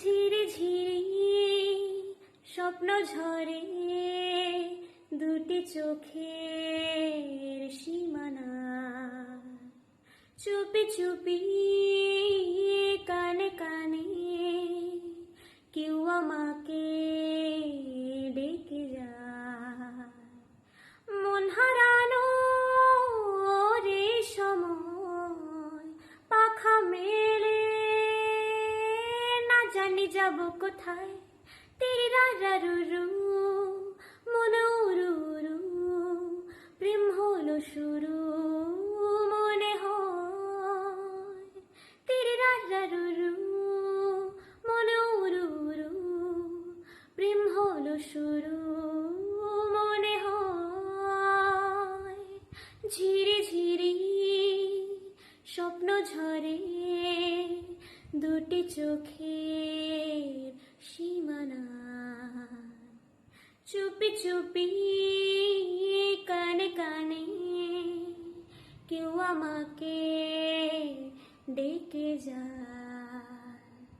ঝিরি ঝিরি স্বপ্ন ঝরে দুটি চোখের সীমানা। চুপি চুপি জানি যাব কোথায়? তেরি রুরু মন উরু উরু প্রেম হলো শুরু, মনে হয়। তেরি রুরু উরু প্রেম হলো শুরু, মনে ঝিরি স্বপ্ন ঝরে দুটি চোখের चुपी चुपी काने कने क्यों माके देखे जा